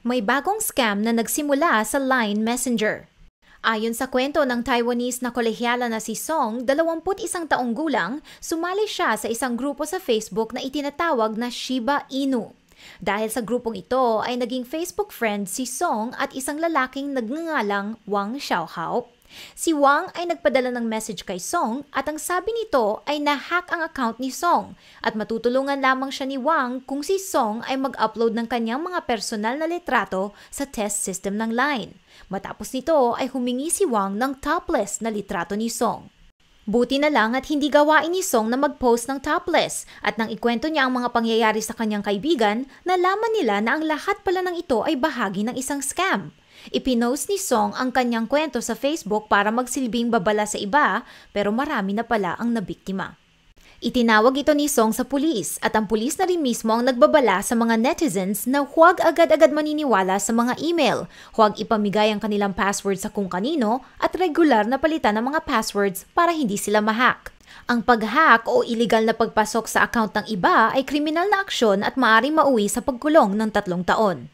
may bagong scam na nagsimula sa Line Messenger. Ayon sa kwento ng Taiwanese na kolehyala na si Song, 21 taong gulang, sumali siya sa isang grupo sa Facebook na itinatawag na Shiba Inu. Dahil sa grupong ito ay naging Facebook friend si Song at isang lalaking nagngangalang Wang Xiaohao. Si Wang ay nagpadala ng message kay Song at ang sabi nito ay na-hack ang account ni Song at matutulungan lamang siya ni Wang kung si Song ay mag-upload ng kanyang mga personal na litrato sa test system ng Line. Matapos nito ay humingi si Wang ng topless na litrato ni Song. Buti na lang at hindi gawain ni Song na mag-post ng topless at nang ikwento niya ang mga pangyayari sa kanyang kaibigan, nalaman nila na ang lahat pala ng ito ay bahagi ng isang scam. Ipinost ni Song ang kanyang kwento sa Facebook para magsilbing babala sa iba pero marami na pala ang nabiktima. Itinawag ito ni Song sa pulis at ang pulis na rin mismo ang nagbabala sa mga netizens na huwag agad-agad maniniwala sa mga email, huwag ipamigay ang kanilang password sa kung kanino at regular na palitan ng mga passwords para hindi sila mahack. Ang pag-hack o illegal na pagpasok sa account ng iba ay kriminal na aksyon at maaring mauwi sa pagkulong ng tatlong taon.